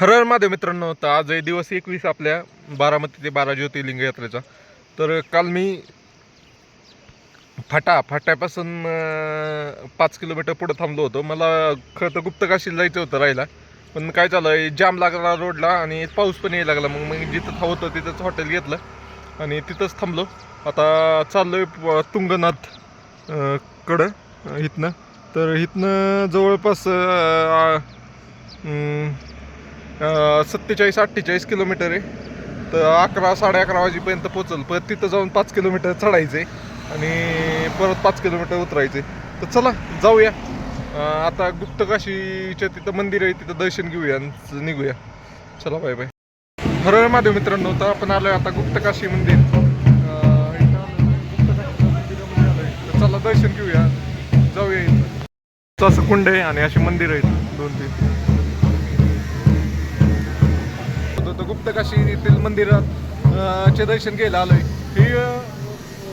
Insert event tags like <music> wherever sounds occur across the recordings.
हर हर महादेव मित्रांनो तर आज आहे दिवस एकवीस आपल्या बारामती ते बारा ज्योतिर्लिंग यात्रेचा. तर काल मी फाटा फाट्यापासून पाच किलोमीटर पुढं थांबलो होतो. मला खरं तर गुप्तकाशीला जायचं होतं राहायला. पण काय झालं जाम लागला रोडला आणि पाऊस पण यायला लागला. मग मग जिथं होतं तिथंच हॉटेल घेतलं आणि तिथंच थांबलो. आता चाललो आहे तुंगनाथ कडं इथनं. तर इथनं जवळपास सत्तेचाळीस अठ्ठेचाळीस किलोमीटर आहे. तर अकरा साडे अकरा वाजेपर्यंत पोचल परत तिथं जाऊन पाच किलोमीटर चढायचे आणि परत पाच किलोमीटर उतरायचे तर चला जाऊया. आता गुप्तकाशीच्या तिथं मंदिर आहे तिथं दर्शन घेऊया आणि निघूया. चला बाय बाय. हर हर महादेव मित्रांनो तर आपण आलोय आता गुप्तकाशी मंदिर. तर चला दर्शन घेऊया. जाऊया इथं. असं कुंड आहे आणि अशी मंदिर आहेत दोन तीन होतो गुप्तकाशी येथील मंदिरात चे दर्शन घ्यायला आलोय. ही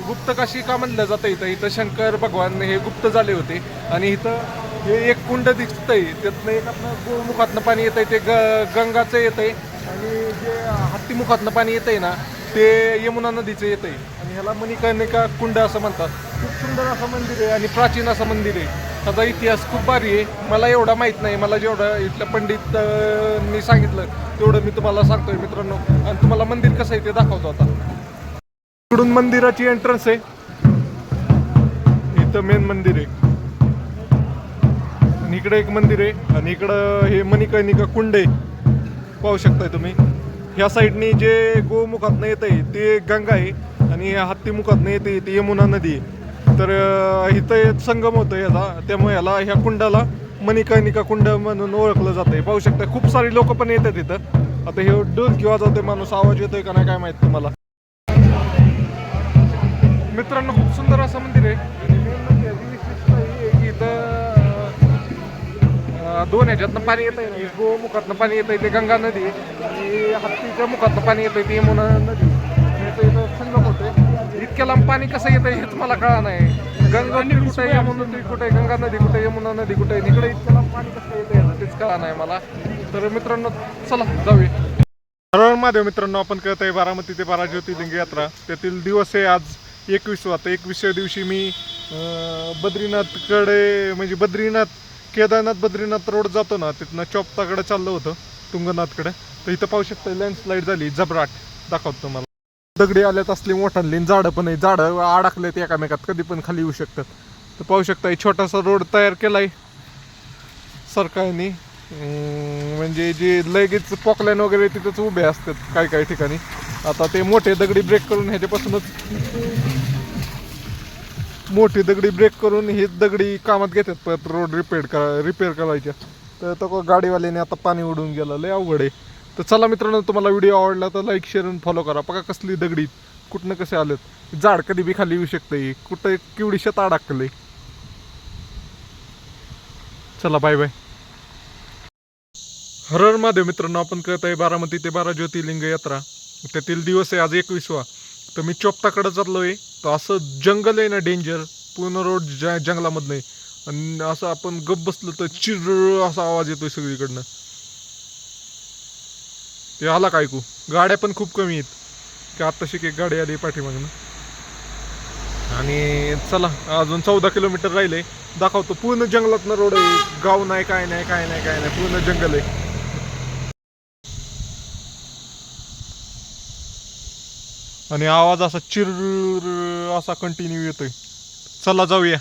गुप्तकाशी का म्हणलं जातं इथं? इथं शंकर भगवान हे गुप्त झाले होते. आणि इथं हे एक कुंड दिसतंय. त्यातनं एक आपलं गोमुखातनं पाणी येतंय ते ग गंगाचं येतंय. आणि जे हत्तीमुखातनं पाणी येतंय ना ते यमुना नदीचं येतंय. आणि ह्याला मणिकर्णिका कुंड असं म्हणतात. खूप सुंदर असं मंदिर आहे आणि प्राचीन असं मंदिर आहे. त्याचा इतिहास खूप भारी आहे. मला एवढा माहीत नाही. मला जेवढं इथल्या पंडित सांगितलं तेवढं मी तुम्हाला सांगतोय मित्रांनो. आणि तुम्हाला मंदिर कसं आहे ते दाखवतो आता. इकडून मंदिराची एंट्रन्स आहे. इथं मेन मंदिर आहे. आणि इकडे एक मंदिर आहे. आणि इकडं हे मणिकर्णिका कुंड आहे. पाहू शकताय तुम्ही. ह्या साईडनी जे गोमुखातनं येत आहे ते गंगा आहे. आणि ह्या हत्तीमुखातनं येते ती यमुना नदी. तर इथं एक संगम होतं याचा त्यामुळे याला ह्या कुंडाला मणिकर्णिका कुंड म्हणून ओळखलं जातंय. पाहू शकता खूप सारी लोक पण येतात इथं. आता हे डोल वाजवतोय माणूस आवाज येतोय का नाही काय माहीत तुम्हाला. मित्रांनो खूप सुंदर असं मंदिर आहे. आहे की इथं दोन ह्याच्यातनं पाणी येत आहे गोमुखातनं पाणी येत आहे ते गंगा नदी. आणि हत्तीच्या मुखातनं पाणी येत आहे ते यमुना नदी. याचं इथं संगम होतोय. इतक्या लांब पाणी कसं येतं आहे हेच मला कळा नाही. गंगा नदी कुठे यमुना नदी कुठे आहे गंगा नदी कुठे यमुना नदी कुठे आहे इकडे इतक्या लांब पाणी कसं येतं आहे तेच कळा नाही मला. तर मित्रांनो चला जाऊया. हर हर महादेव मित्रांनो आपण करत आहे बारामती ते बारा ज्योतिर्लिंग यात्रा. त्यातील दिवस आहे आज एकवीसवा तर एकविसव्या दिवशी मी बद्रीनाथकडे म्हणजे बद्रीनाथ केदारनाथ बद्रीनाथ रोड जातो ना तिथनं चोपताकडे चाललं होतं तुंगनाथकडे. तर इथं पाहू शकता लँडस्लाईड झाली. जबराट. दाखवतो तुम्हाला. दगडी आल्यात असली मोठाली झाडं पण आहे. झाडं अडकलेत एकामेकात कधी पण खाली येऊ शकतात. तर पाहू शकता एक छोटासा रोड तयार केलाय सरकारने. म्हणजे जे लगेच पॉकलाईन वगैरे तिथंच उभे असतात काही काही ठिकाणी. आता ते मोठे दगडी ब्रेक करून ह्याच्यापासूनच मोठी दगडी ब्रेक करून हे दगडी कामात घेतात परत रोड रिपेअर करा रिपेअर करायच्या. तर तो गाडीवाल्याने आता पाणी उडून गेलं लय अवघड आहे. तर चला मित्रांनो तुम्हाला व्हिडिओ आवडला तर लाईक शेअर आणि फॉलो करा. बघा कसली दगडी कुठनं कसे आलेत. झाड कधी बी खाली येऊ शकते. कुठं केवढी शेत अडकले. चला बाय बाय हर महादेव मित्रांनो आपण करत आहे बारामती ते बारा ज्योतिर्लिंग यात्रा. त्यातील दिवस आहे आज एकवीसवा. तर मी चोपताकडे चाललोय. तर असं जंगल आहे ना डेंजर पूर्ण रोड ज जंगलामधनं आहे. आणि असं आपण गप बसलो तर चिर असा आवाज येतोय सगळीकडनं. ते आला का ऐकू? गाड्या पण खूप कमी आहेत. की आत्ताशी एक गाडी आली पाठीमागनं? आणि चला अजून चौदा किलोमीटर राहिले. दाखवतो पूर्ण जंगलातनं रोड आहे. गाव नाही काय नाही काय नाही काय नाही. पूर्ण जंगल आहे. आणि आवाज असा चिर असा कंटिन्यू येतोय. चला जाऊया.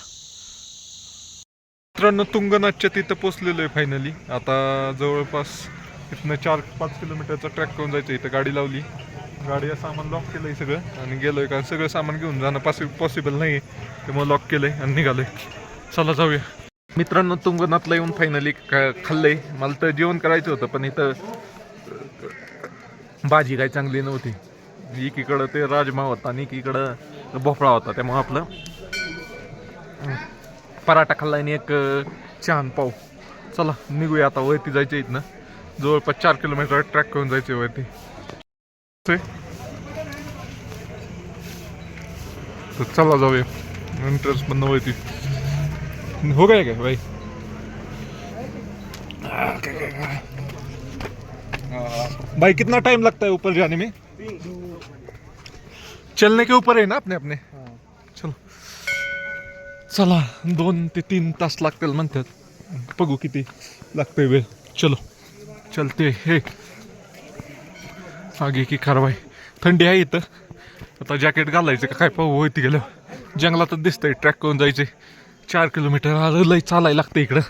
मित्रांनो तुंगनाथच्या तिथं पोचलेलो आहे फायनली आता जवळपास इथनं चार पाच किलोमीटरचा ट्रॅक करून जायचं इथं गाडी लावली. गाडी सामान लॉक केलंय सगळं आणि गेलोय कारण सगळं सामान घेऊन जाणं पॉसि पॉसिबल नाही त्यामुळे लॉक केलंय आणि निघालोय. चला जाऊया. मित्रांनो तुंगनाथला येऊन फायनली खाल्लंय. मला तर जेवण करायचं होतं पण इथं भाजी काही चांगली नव्हती. एकीकडं ते राजमा होता आणि एकीकडं भोपळा होता त्यामुळं आपलं पराठा खाल्ला आणि एक छान पाव. चला निघूया आता वरती जायचं इथनं. जवळपास चार किलोमीटर ट्रॅक करून जायचे वरती. तर चला जाऊया. एंट्रन्स बंद वरती. हो गया काय भाई भाई कितना टाइम लगता है ऊपर जाने में? चलने के ऊपर है ना अपने अपने? चलो. चला दोन ते तीन तास लागतील म्हणतात. बघू किती लागतंय वेळ. चलो. चलते हे. आगे की कारवाई. थंडी आहे इथं. आता जॅकेट घालायचं का? काय पाहू होती गेलं जंगलातच दिसतंय ट्रॅक करून जायचे चार किलोमीटर अरे लई चालायला लागतं इकडं.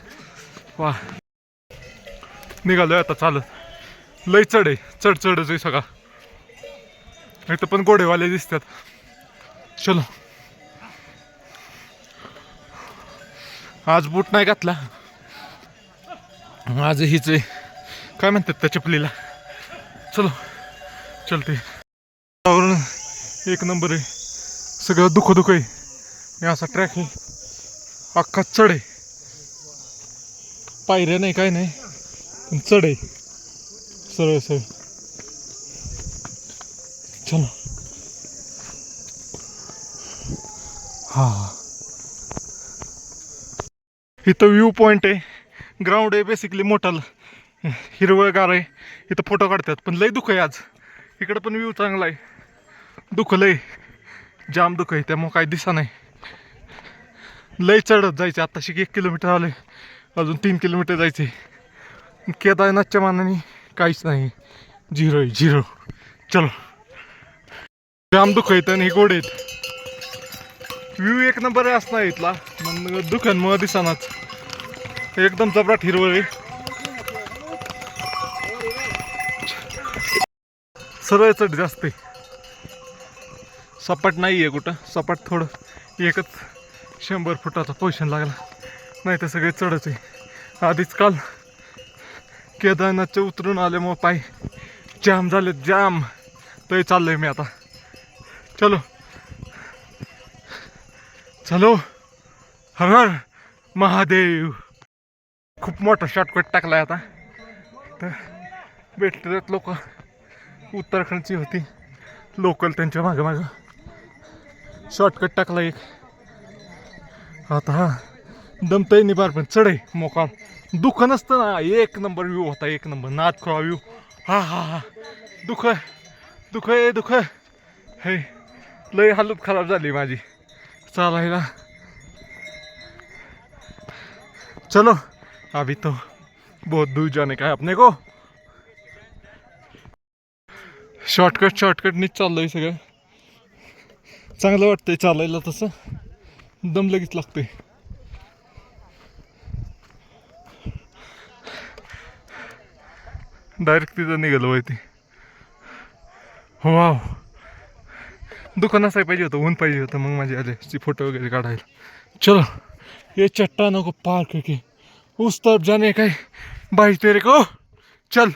वा. निघालोय आता चालत. लई चढ आहे. चढ चढच आहे सगळा. इथं पण गोडेवाले दिसतात. चलो. आज बूट नाही घातला. आज हीच आहे. काय म्हणतात त्या चपलीला? चलो चलते. वातावरण एक नंबर आहे. सगळं दुःख दुःख आहे. आणि असा ट्रॅक आहे. अख्खा चढ आहे. पायऱ्या नाही काय नाही. पण चढ आहे. सरळ सरळ. चलो. हा इथं व्ह्यू पॉईंट आहे. ग्राउंड आहे बेसिकली मोठाला. हिरवळगार आहे. इथं फोटो काढतात. पण लय दुःख आहे आज. इकडं पण व्ह्यू चांगला आहे. दुःख लय. जाम दुःख आहे. त्यामुळं काय दिसा नाही. लय चढत जायचे. आत्ताशी एक किलोमीटर आले अजून तीन किलोमीटर जायचे केदारनाथच्या मानाने काहीच नाही. झिरो आहे. झिरो. चलो. जाम दुःख आहेत आणि हे गोड आहेत. व्ह्यू एक नंबर असणार इथला. मग दुकानमुळे दिसानाच. एकदम चपराट हिरवळ आहे. सरळ चढ जास्त आहे. सपाट नाही आहे कुठं. सपाट थोडं. एकच शंभर फुटाचा पोझिशन लागला. नाही तर सगळे चढच आहे. आधीच काल केदारनाथच्या उतरून आल्यामुळं पाय जाम झाले जाम. तरी चाललोय मी आता. चलो. चलो. हर हर महादेव. खूप मोठा शॉर्टकट टाकलाय आता. तर भेटतात लोक. उत्तराखंडची होती. लोकल त्यांच्या मागं मागं. शॉर्टकट टाकला एक. आता हा. दमतय निबार पण. चढे मोकाळ दुःख नसतं ना. एक नंबर व्ह्यू होता एक नंबर. नाद खोळा व्ह्यू हा हा हा. दुःख दुःख आहे दुःख हे लय हालत खराब झाली माझी. चालायला. चलो. अभी तो बहुत दूर जाने का है अपने को. शॉर्टकट शॉर्टकटनीच चाललंय सगळं. चांगलं वाटतंय चालायला तसं. दम लगेच लागतोय. डायरेक्ट तिथं निघालो माहिती हो वाव दुकान असाय पाहिजे होतं ऊन पाहिजे होतं मग माझे आले फोटो वगैरे काढायला. चलो ये चट्टानों को पार करके उस तरफ जाने का बाईस तेरे को. चल.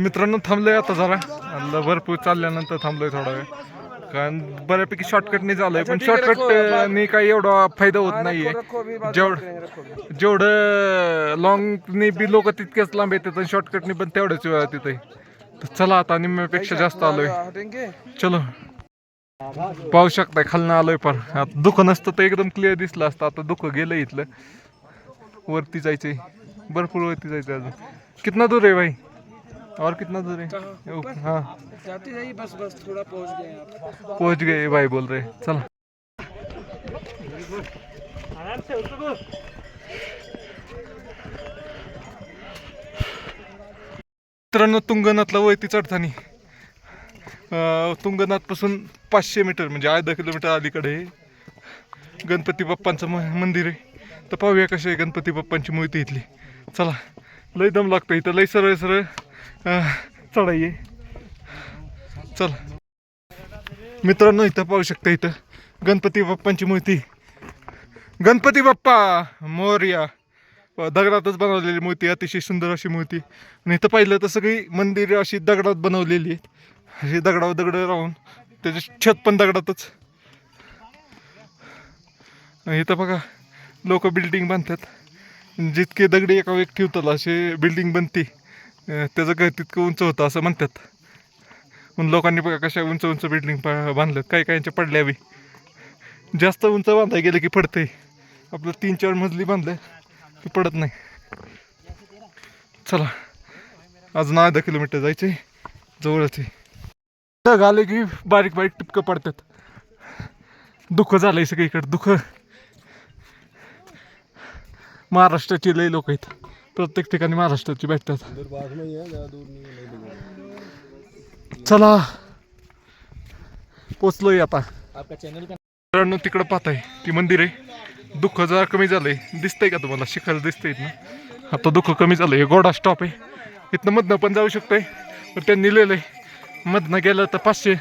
मित्रांनो थांबलोय आता जरा. म्हणलं भरपूर चालल्यानंतर थांबलोय थोडा वेळ. कारण बऱ्यापैकी शॉर्टकटने झालंय पण शॉर्टकट नी काही एवढा फायदा होत नाहीये. जेवढं जेवढं लॉंगने बी लोक तितकेच लांब येतात आणि शॉर्टकटने पण तेवढ्याच वेळा तिथे. तर चला आता निम्म्यापेक्षा जास्त आलोय. चलो. पाहू शकताय खालनं आलोय पर आता दुःख नसतं तर एकदम क्लिअर दिसलं असतं. आता दुःख गेलं इथलं. वरती जायचंय. भरपूर वरती जायचं अजून. कितना दूर है भाई? और कितना दूर है? हाँ। जाते जाइए बस बस थोड़ा पहुंच गए आप। पहुंच गए भाई बोल रहे। चला। मित्रांनो तुंगनाथला वरती चढताना तुंगनाथपासून पाचशे मीटर म्हणजे अर्धा किलोमीटर अलीकडे. गणपती बाप्पांचं म- मंदिर आहे. तर पाहूया आहे गणपती बाप्पांची मूर्ती इथली. चला लय दम लागतो इथं. लय सरळ सरळ. चढाई आहे चला. मित्रांनो इथं पाहू शकता इथं. गणपती बाप्पांची मूर्ती. गणपती बाप्पा मोर्या. दगडातच बनवलेली मूर्ती अतिशय सुंदर अशी मूर्ती. आणि इथं पाहिलं तर सगळी मंदिरं अशी दगडात बनवलेली आहेत. अशी दगडावर दगड राहून त्याचे छत पण दगडातच. इथं बघा लोक बिल्डिंग बांधतात. जितके दगडी एका व्यक्ती ठेवतात असे बिल्डिंग बनते. त्याचं घर तितकं उंच होतं असं म्हणतात. पण लोकांनी बघा कशा उंच उंच बिल्डिंग बांधल्यात. काही काहींच्या पडल्या बी. जास्त उंच बांधाय गेलं की पडतंय. आपलं तीन चार मजली बांधलं की पडत नाही. चला. अजून अर्धा किलोमीटर जायचे जवळच आहे. ढग आले की बारीक बारीक टिपकं पडतात. दुःख झालंय सगळीकडे. दुःख. महाराष्ट्राची लय लोक आहेत. प्रत्येक ठिकाणी महाराष्ट्राची भेटतात. चला. पोचलोय आता. आपका चैनल का मित्रांनो तिकडं पाहताय ती मंदिर आहे. दुःख जरा कमी झालंय. दिसतंय का तुम्हाला? शिखर दिसतंय ना आता दुःख कमी झालंय. हे गोडा स्टॉप आहे. इथनं मधनं पण जाऊ शकतोय. पण त्यांनी लिहिलंय मधनं गेलं तर पाचशे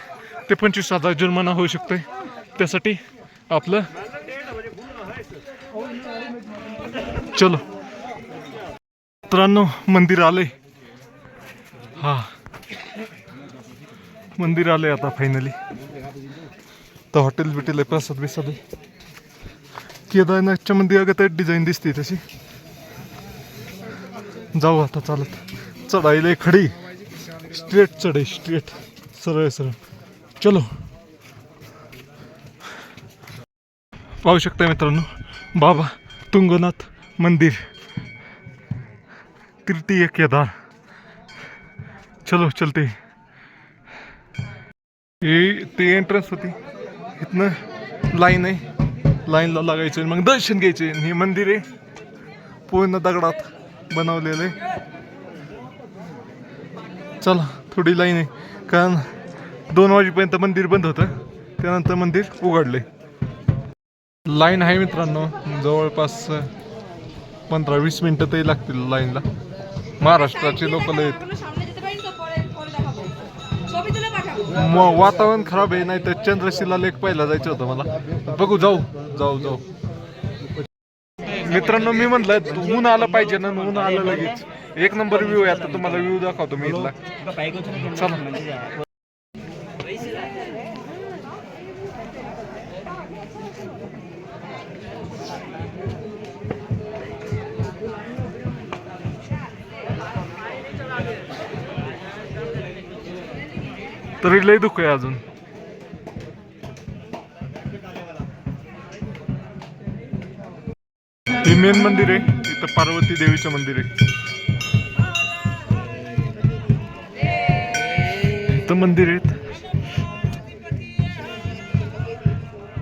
ते पंचवीस हजार जुर्माना होऊ शकतोय. त्यासाठी आपलं चलो. मित्रांनो मंदिर आले हा. मंदिर आले आता फायनली तर हॉटेल बिटेल आहे प्रसाद बिसाद आहे. केदारनाथच्या मंदिरागत डिझाईन दिसते तशी. जाऊ आता चालत. चढायला खडी. स्ट्रेट चढे स्ट्रेट सरळ सरळ. चलो. पाहू शकता मित्रांनो बाबा तुंगनाथ मंदिर. तृतीय केदार चलो चलते। हे ते एंट्रन्स होती। इथनं लाईन आहे. लाईनला लागायचं मग दर्शन घ्यायचे. हे मंदिर आहे. पूर्ण दगडात बनवलेलं आहे. चला थोडी लाईन आहे. कारण दोन वाजेपर्यंत मंदिर बंद होतं. त्यानंतर मंदिर उघडले लाईन आहे मित्रांनो. जवळपास पंधरा वीस मिनटं तरी लागतील लाईनला महाराष्ट्राचे लोक वातावरण खराब आहे नाही तर चंद्रशिला लेख पाहिला जायचं होतं मला. बघू जाऊ जाऊ जाऊ. मित्रांनो मी म्हटलं ऊन आलं पाहिजे ना ऊन आलं लगेच. एक नंबर व्ह्यू आहे आता तुम्हाला व्ह्यू दाखवतो मी इथला. चला. तरी लय दुःख आहे अजून. हे मेन मंदिर आहे इथं पार्वती देवीचं मंदिर आहे. इथं मंदिर आहेत.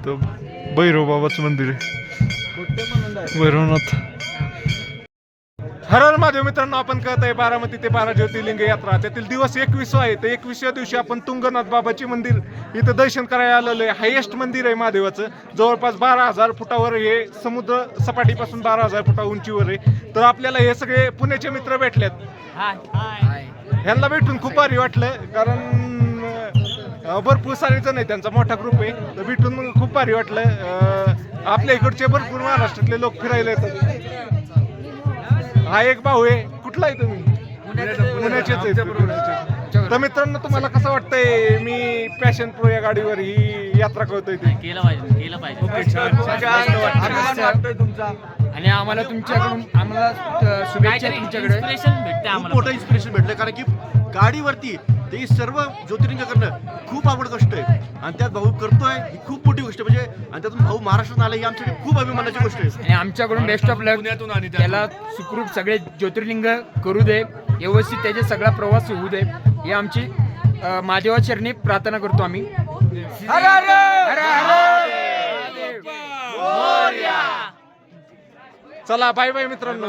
तर भैरव बाबाचं मंदिर आहे. भैरवनाथ. हरहर हर महादेव मित्रांनो आपण कळत आहे बारामती ते बारा ज्योतिर्लिंग यात्रा. त्यातील दिवस एकवीस आहे. तर एकवीसव्या दिवशी आपण तुंगनाथ बाबाची मंदिर इथं दर्शन करायला आलेलं आहे. हायेस्ट मंदिर आहे महादेवाचं. जवळपास बारा हजार फुटावर हे समुद्र सपाटीपासून बारा हजार फुटा उंचीवर आहे. तर आपल्याला हे सगळे पुण्याचे मित्र भेटलेत. ह्यांना भेटून खूप भारी वाटलं. कारण भरपूर सारे जण आहे त्यांचा मोठा ग्रुप आहे. तर भेटून खूप भारी वाटलं. आपल्या इकडचे भरपूर महाराष्ट्रातले लोक फिरायला येतात. हा एक भाऊ आहे. कुठला आहे तुम्ही पुण्याचेच आहे. तर मित्रांनो तुम्हाला कसं वाटतंय? मी पॅशन प्रो या गाडीवर ही यात्रा करतोय ते केलं पाहिजे केलं पाहिजे. आणि आम्हाला तुमच्याकडून आम्हाला शुभेच्छा तुमच्याकडे. इन्स्पिरेशन भेटते आम्हाला. मोठं इन्स्पिरेशन भेटलं कारण की गाडीवरती ते सर्व ज्योतिर्लिंग करणं खूप आवड गोष्ट आहे. आणि त्यात भाऊ करतोय ही खूप मोठी गोष्ट आहे म्हणजे आणि त्यातून भाऊ महाराष्ट्रात आला ही आमच्यासाठी खूप अभिमानाची गोष्ट आहे. आणि आमच्याकडून बेस्ट ऑफ लक त्याला सुखरूप सगळे ज्योतिर्लिंग करू दे. व्यवस्थित त्याचे सगळा प्रवास होऊ दे. ही आमची अ, महादेवा चरणी प्रार्थना करतो आम्ही. हर हर! चला बाय बाय मित्रांनो.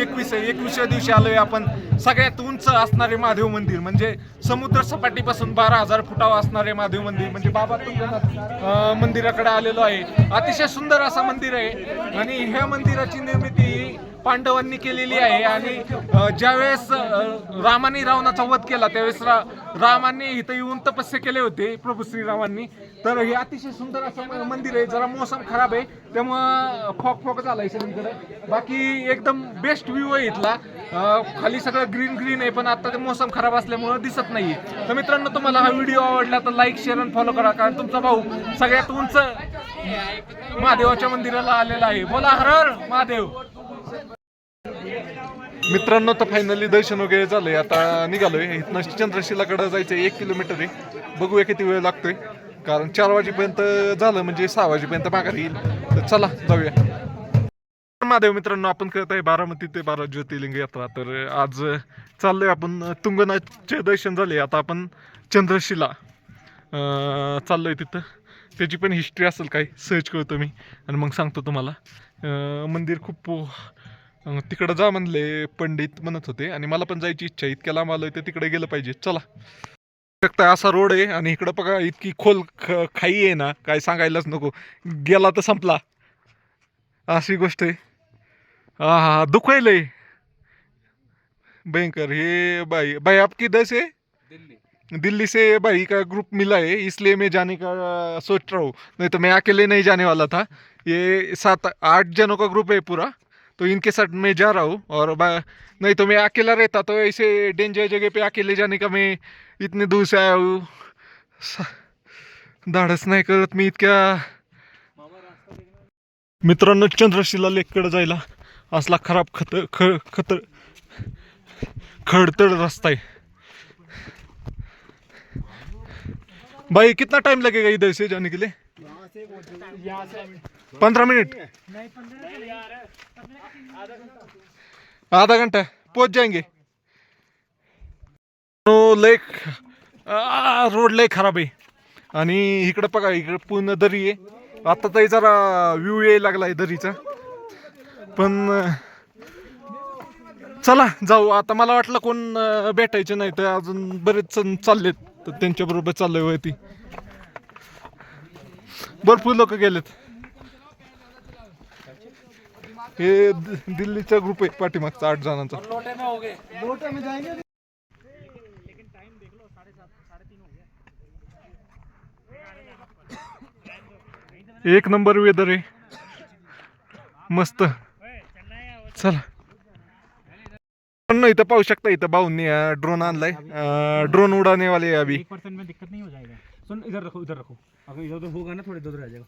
एकवीस आहे एकविसव्या दिवशी आलोय आपण. सगळ्यात उंच असणारे महादेव मंदिर म्हणजे समुद्र सपाटीपासून बारा हजार फुटावर असणारे महादेव मंदिर म्हणजे बाबा तुंगनाथ मंदिराकडे आलेलो आहे. अतिशय सुंदर असं मंदिर आहे. आणि ह्या मंदिराची निर्मिती ही पांडवांनी केलेली आहे आणि ज्यावेळेस रामाने रावणाचा वध केला त्यावेळेस रा रामाने इथं येऊन तपस्या केले होते प्रभू श्रीरामांनी. तर हे अतिशय सुंदर असं मंदिर आहे जरा मोसम खराब आहे त्यामुळं फॉक फॉक झालाय सगळीकडे बाकी एकदम बेस्ट व्ह्यू आहे इथला. खाली सगळं ग्रीन ग्रीन आहे पण आता ते मोसम खराब असल्यामुळं दिसत नाही तर मित्रांनो तुम्हाला हा व्हिडिओ आवडला तर लाईक शेअर आणि फॉलो करा कारण तुमचा भाऊ सगळ्यात उंच महादेवाच्या मंदिराला आलेला आहे. बोला हर महादेव. मित्रांनो तर फायनली दर्शन वगैरे झालंय. आता निघालोय. इथनं चंद्रशिलाकडे जायचं एक किलोमीटर आहे. बघूया किती वेळ लागतोय. कारण चार वाजेपर्यंत झालं म्हणजे सहा वाजेपर्यंत माघारी येईल. तर चला जाऊया. महादेव मित्रांनो आपण करत आहे बारामती ते बारा ज्योतिर्लिंग यात्रा. तर आज चाललोय आपण. तुंगनाथचे दर्शन झाले. आता आपण चंद्रशिला चाललोय तिथं. त्याची पण हिस्ट्री असेल काही. सर्च करतो मी. आणि मग सांगतो तुम्हाला. मंदिर खूप अं, तिकडं जा म्हणले पंडित म्हणत होते आणि मला पण जायची इच्छा आहे. इतक्या लांब आलोय तर तिकडे गेलं पाहिजे. चला. शकता असा रोड आहे आणि इकडं बघा इतकी खोल ख खाई आहे ना काय सांगायलाच नको. गेला तर संपला. अशी गोष्ट आहे. हा हा दुखायलंय भयंकर. हे भाई भाई आप किधर से? दिल्ली. से भाई का ग्रुप मिला है इसलिए मैं जाने का सोच रहा हूँ. नहीं तो मैं अकेले नहीं जाने वाला था. ये सात आठ जनों का ग्रुप है पूरा. तो इनके साथ मैं जा रहा हूँ और बा- नहीं तो मैं अकेला रहता तो ऐसे डेंजर जगह पे अकेले जाने का मैं इतने दूर से आया हूँ। धाडस नाही करत मी इतक्या। मित्रांनो चंद्रशिला लेककडे जायला असला खराब खत ख खत खडतड रस्ता आहे। भाई कितना टाइम लगेगा इधर से जाने के लिए? पंद्रह मिनट. आधा घंटा. पहुंच जाएंगे लेक रोड लय खराब आहे. आणि इकडं बघा इकडं पूर्ण दरी आहे. आता तरी जरा व्ह्यू यायला लागलाय दरीचा. पण चला जाऊ. आता मला वाटलं कोण भेटायचे नाही तर अजून बरेच जण चाललेत. तर त्यांच्याबरोबर चाललोय वरती. भरपूर लोक गेलेत. हे दि- दिल्लीचा ग्रुप आहे पाठीमागचा आठ जणांचा. एक नंबर वेदर आहे. मस्त. चला. पण इथं पाहू शकता इथं भाऊंनी ड्रोन आणलाय. ड्रोन उडाने वाले अभी. सुन इधर रखो इधर रखो। अगर इधर उधर होगा ना थोड़ा इधर उधर आ जाएगा।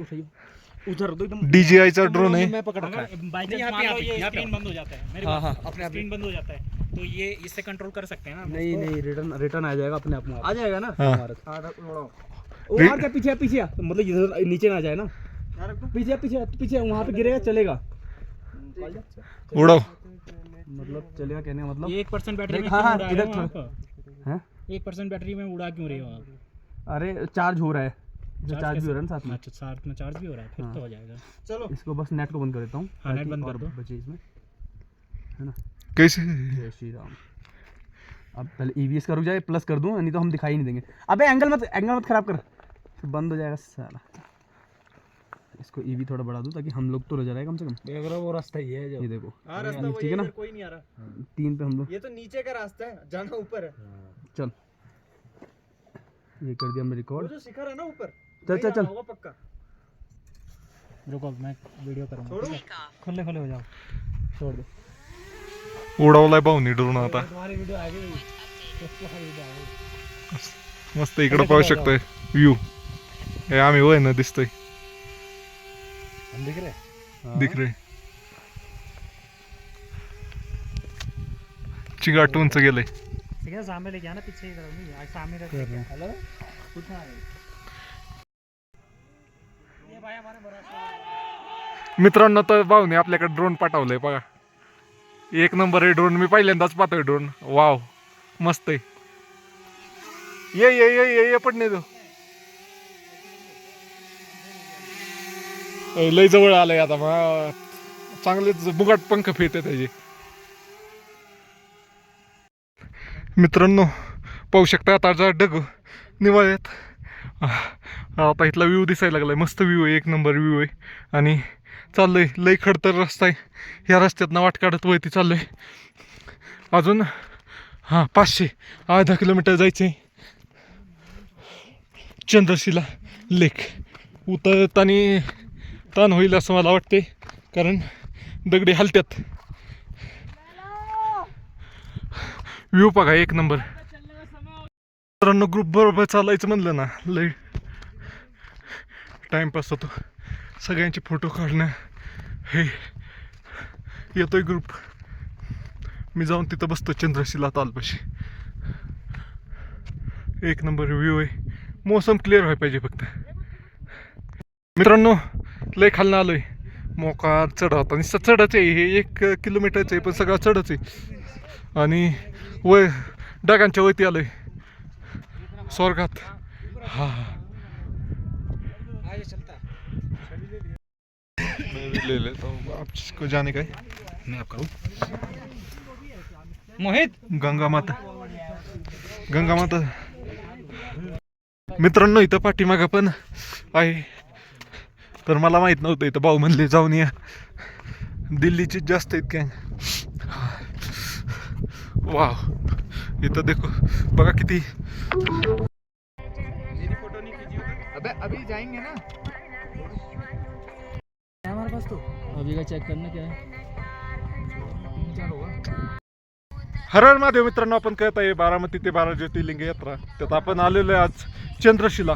उठाइए। उधर दो एकदम DJI चा ड्रोन है मैं पकड़ रखा है। बाई चांस मान लो ये स्क्रीन बंद हो जाता है। मेरे हाँ, पास हाँ, अपने आप स्क्रीन बंद हो जाता है। तो ये इससे कंट्रोल कर सकते हैं ना नहीं नहीं रिटर्न रिटर्न आ जाएगा अपने आप में। आ जाएगा ना? हाँ। वो मार के पीछे पीछे मतलब इधर नीचे ना जाए ना। पीछे पीछे पीछे वहाँ पे गिरेगा चलेगा। उड़ाओ। मतलब चलेगा कहने का मतलब एक परसेंट बैटरी में हाँ। हैं एक परसेंट बैटरी में उड़ा क्यों रहे हो आप? अरे चार्ज हो रहा है। जो चार्ज चार्ज भी हो रहा है ना साथ में। अच्छा साथ में चार्ज भी हो रहा है फिर हाँ। तो हो जाएगा। चलो। इसको बस नेट को बंद कर देता हूँ हाँ, नेट बंद कर दो। बचे इसमें। है ना? कैसे? जय श्री राम। अब पहले ईवीएस का रुक जाए प्लस कर दूँ नहीं तो हम दिखाई नहीं देंगे। अबे एंगल मत एंगल मत खराब कर। बंद हो जाएगा साला। इसको ईवी थोड़ा बढ़ा दूँ ताकि हम लोग तो नज़र आए कम से कम। देख रहा वो रास्ता ही है ये देखो। हाँ रास्ता ठीक है ना? कोई नहीं आ रहा। तीन पे हम लोग ये तो नीचे का रास्ता है जाना ऊपर है। चल। ये कर दिया हमने वो रिकॉर्ड जो शिखर है ना ऊपर चल चल चल। होगा पक्का। रुको मैं वीडियो करूँगा है? खुले खुले हो जाओ। छोड़ दो। उडवलाय भाऊनी ड्रोन आता। तुम्हारी वीडियो आ गई। तुम्हारी वीडियो आ गई। मस्त इकडं पाहू शकतोय. व्ह्यू हे आम्ही होय ना दिसतोय. दिख रहे दिख रे. चिंगाट उंच गेलंय. हेलो? बड़ा मित्रांनो तर भाऊने आपल्याकडे ड्रोन पाठवलंय बघा. एक नंबर आहे ड्रोन मी पहिल्यांदाच पाहतोय ड्रोन वाव मस्त आहे. ये ये ये ये ये पण नाही तो. लय जवळ आलंय आता. मग चांगलेच बुगाट पंख फिरते त्याचे. मित्रांनो पाहू शकता आता जरा डग निवाळ्यात आता इथला व्ह्यू दिसायला आहे मस्त व्ह्यू आहे एक नंबर व्ह्यू आहे. आणि चाललोय लय खडतर रस्ता आहे. ह्या रस्त्यातनं वाट काढत वरती आहे अजून हां पाचशे अर्धा किलोमीटर जायचं आहे चंद्रशिला लेक उतरताना ताण होईल असं मला वाटते कारण दगडी हलत्यात. व्ह्यू बघा एक नंबर. मित्रांनो ग्रुप बरोबर चालायचं म्हणलं ना लय टाइमपास होतो. सगळ्यांचे फोटो काढणं हे येतोय ग्रुप मी जाऊन तिथं बसतो चंद्रशिला तालपाशी एक नंबर व्ह्यू आहे. मोसम क्लिअर व्हायला पाहिजे फक्त. मित्रांनो लय खालनं आलोय. मोकार चढ होता नुसतं चढच आहे हे एक किलोमीटरचं आहे पण सगळं चढच आहे. आणि वय ढगांच्या वरती आलोय. स्वर्गात. हा ले लेता हूँ. आप जिसको जाने का है मैं आप करूँ मोहित. गंगा माता. गंगा माता. मित्रांनो इथं पाठीमागं पण आहे. तर मला माहीत नव्हतं इथं भाऊ म्हणले जाऊन या. दिल्लीची जास्त आहेत काय वाव. इथं देखो बघा किती. अबे अभी जाएंगे ना? हमारे पास तो। अभी का चेक करना क्या है? हर हर महादेव मित्रांनो आपण कळत आहे बारामती ते बारा ज्योतिर्लिंग यात्रा. त्यात आपण आलेलो आहे आज चंद्रशिला.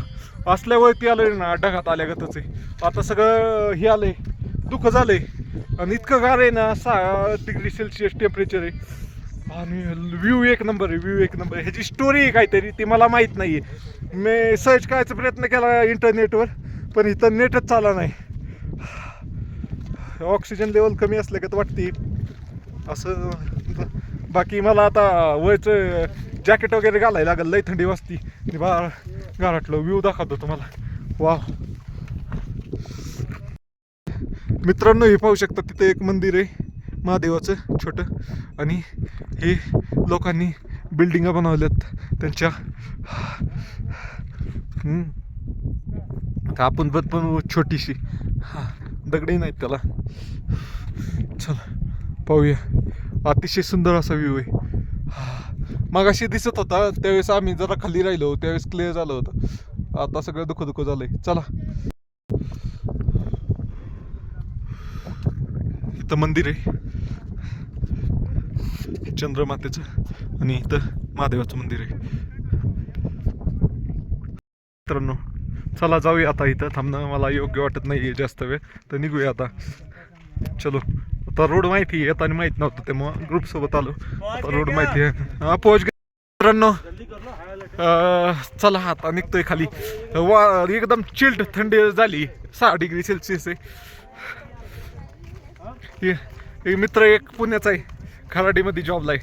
असल्यावरती आलोय ना ढगात आल्यागतच आहे. आता सगळं हे आलंय दुःख झालंय. आणि इतकं गार आहे ना सहा डिग्री सेल्सिअस टेम्परेचर आहे. आणि व्ह्यू एक नंबर आहे व्ह्यू एक नंबर ह्याची स्टोरी आहे काहीतरी ती मला माहीत नाही आहे मी सर्च करायचा प्रयत्न केला इंटरनेटवर पण इथं नेटच चाला नाही. ऑक्सिजन लेवल कमी असलं का तर वाटते. असं बाकी मला आता वयचं जॅकेट वगैरे घालायला लागेल लई थंडी वाजती. बा गारटलं व्ह्यू दाखवतो तुम्हाला. वा मित्रांनो हे पाहू शकता तिथे एक मंदिर आहे. महादेवाचं छोटं. आणि हे लोकांनी बिल्डिंगा बनवल्यात त्यांच्या. हम्म. आता आपण पण छोटीशी. हां दगडे नाहीत त्याला. चला पाहूया. अतिशय सुंदर असा व्ह्यू आहे. मागाशी दिसत होता त्यावेळेस आम्ही जरा खाली राहिलो त्यावेळेस क्लिअर झालं होतं. आता सगळं दुःख दुःख झालंय. चला. इथं मंदिर आहे. चंद्रमातेचं. आणि इथं महादेवाचं मंदिर आहे. मित्रांनो चला जाऊया आता इथं. थांबणं मला योग्य वाटत नाही आहे जास्त वेळ. तर निघूया आता. चलो. आता रोड माहिती आहे येताना माहीत नव्हतं ते मग ग्रुपसोबत आलो. आता रोड माहिती आहे. हा पोच मित्रांनो चला आता निघतोय खाली. वा एकदम चिल्ड थंडी झाली. सहा डिग्री सेल्सिअस आहे. हे- हे मित्र एक पुण्याचा आहे. खराडीमध्ये जॉबला आहे.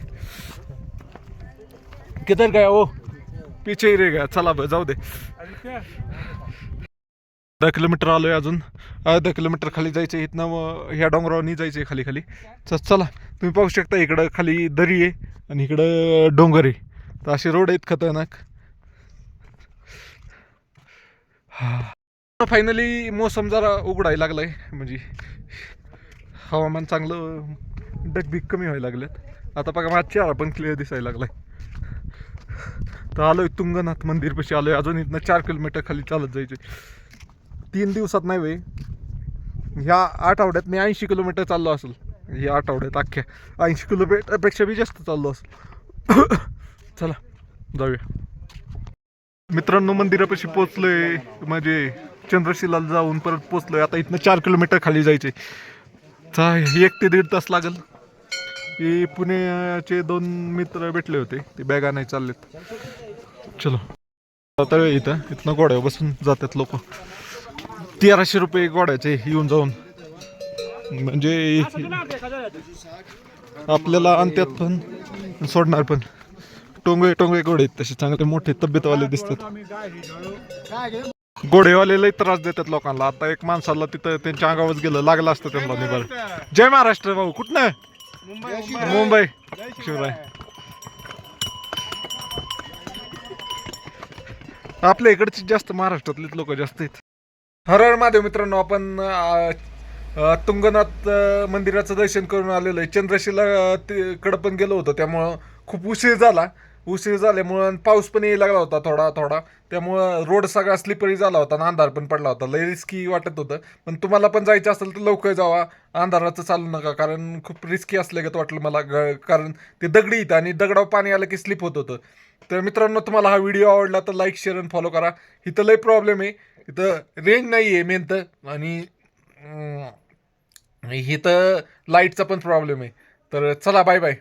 किधर गया ओ पिछे रे गया. चला ब जाऊ दे. दहा किलोमीटर आलोय अजून. अर्धा किलोमीटर खाली जायचं आहे इथनं ह्या डोंगरावरनी जायचं खाली खाली. तर चला तुम्ही पाहू शकता इकडं खाली दरी आहे आणि इकडं डोंगर आहे. तर असे रोड आहेत खतरनाक. हा. फायनली मोसम जरा उघडायला लागलाय. म्हणजे हवामान चांगलं डगबिग कमी व्हायला लागल्यात आता बघा माझा चेहरा पण क्लिअर दिसायला लागलाय. तर आलोय तुंगनाथ मंदिरपाशी आलोय. अजून इथनं चार किलोमीटर खाली चालत जायचे तीन दिवसात नाही वे ह्या आठवड्यात मी ऐंशी किलोमीटर चाललो असेल. ह्या आठवड्यात अख्ख्या ऐंशी किलोमीटरपेक्षा बी जास्त चाललो असेल. <coughs> चला जाऊया. मित्रांनो मंदिरापाशी पोचलोय. म्हणजे चंद्रशिलाला जाऊन परत पोचलोय. आता इथनं चार किलोमीटर खाली जायचे एक ते दीड तास लागेल. हे पुण्याचे दोन मित्र भेटले होते. ते बॅगा नाही चाललेत. चलो. आता इथं. इथनं गोड्यावर बसून जातात लोक. तेराशे रुपये गोड्याचे येऊन जाऊन. म्हणजे आपल्याला अंत्यात पण सोडणार पण. टोंगळे टोंगळे गोडे आहेत तसे. चांगले मोठे तब्येतवाले दिसतात. घोडेवाले लय त्रास देतात लोकांना. आता एक माणसाला तिथं त्यांच्या अंगावर गेलं लागलं असतं त्यांना निभार जय महाराष्ट्र भाऊ कुठनं? मुंबई. शिवराय. आपल्या इकडचे जास्त महाराष्ट्रातलेच लोक जास्त आहेत. हर महादेव मित्रांनो आपण तुंगनाथ मंदिराचं दर्शन करून आलेलो आहे. चंद्रशिला कडे पण गेलो होतो त्यामुळं खूप उशीर झाला. उशीर झाल्यामुळं आणि पाऊस पण यायला लागला होता थोडा थोडा. त्यामुळं रोड सगळा स्लिपरी झाला होता आणि अंधार पण पडला होता. लय रिस्की वाटत होतं. पण तुम्हाला पण जायचं असेल तर लवकर जावा. अंधाराचं चालू नका कारण खूप रिस्की असल्यागत वाटलं मला. ग- कारण ते दगडी इथं आणि दगडावर पाणी आलं की स्लिप होत होतं. तर मित्रांनो तुम्हाला हा व्हिडिओ आवडला तर लाईक शेअर आणि फॉलो करा. इथं लय प्रॉब्लेम आहे. इथं रेंज नाही आहे मेन तर. आणि इथं लाईटचा पण प्रॉब्लेम आहे. तर चला बाय बाय